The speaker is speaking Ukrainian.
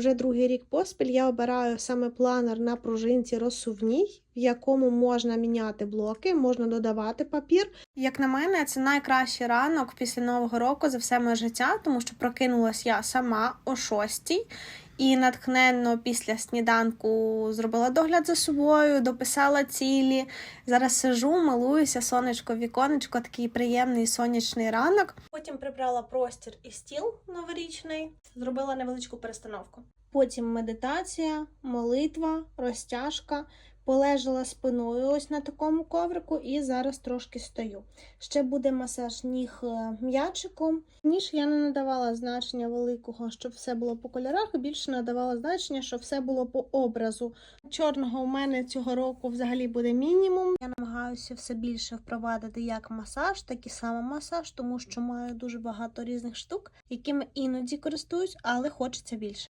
Вже другий рік поспіль я обираю саме планер на пружинці розсувній, в якому можна міняти блоки, можна додавати папір. Як на мене, це найкращий ранок після нового року за все моє життя, тому що прокинулась я сама о 6 і натхненно після сніданку зробила догляд за собою, дописала цілі. Зараз сижу, малуюся, сонечко, віконечко, такий приємний сонячний ранок. Потім прибрала простір і стіл новорічний, зробила невеличку перестановку. Потім медитація, молитва, розтяжка. Полежала спиною ось на такому коврику і зараз трошки стою. Ще буде масаж ніг е, м'ячиком. Ніж я не надавала значення великого, щоб все було по кольорах, більше надавала значення, щоб все було по образу. Чорного у мене цього року взагалі буде мінімум. Я намагаюся все більше впровадити як масаж, так і самомасаж, тому що маю дуже багато різних штук, якими іноді користуюсь, але хочеться більше.